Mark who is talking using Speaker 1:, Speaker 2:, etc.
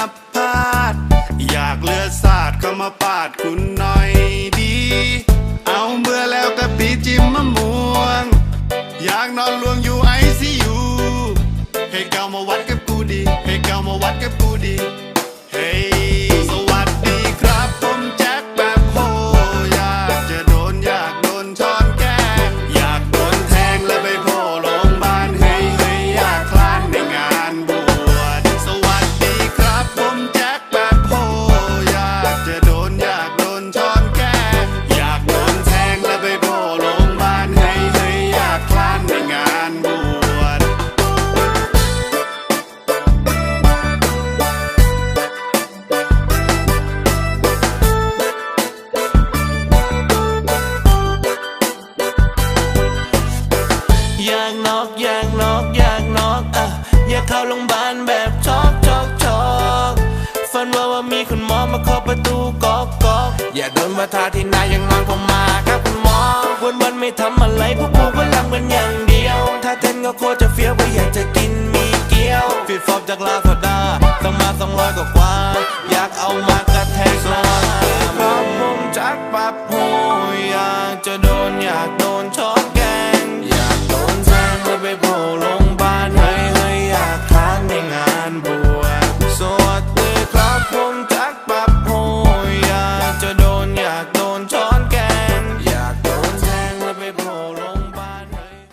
Speaker 1: าพาด อยากเลือดสาดเข้ามาปาดคุณหน่อยดี เอาเบื่อแล้วกะปิจิ้มมะม่วง อยากนอนลวงอยู่ไอซียูให้เกามาวัดกับ
Speaker 2: อยากนอกอยากนอกอยากนอกอะอยากเข้าโรงพยาบาลแบบช็อกช็อกช็อกฝันว่าว่ามีคุณหมอมาเคาะประตูก๊อกก๊อกอย่าโดนมาทาที่หนายยังนอนผมมาครับคุณหมอวันวันไม่ทำอะไรพวกผมก็รักมันอย่างเดียว ถ้าเต้นก็โคตรจะเฟี้ยวไปอยากจะกินมีเกี๊ยวฟีดฟอร์มจากลาซาด้าต้องมาสองร้อยกว่ากว่าอยากเอามากระแทกหน้าครับผมจักปับโหอยากจะโดนอยากโดน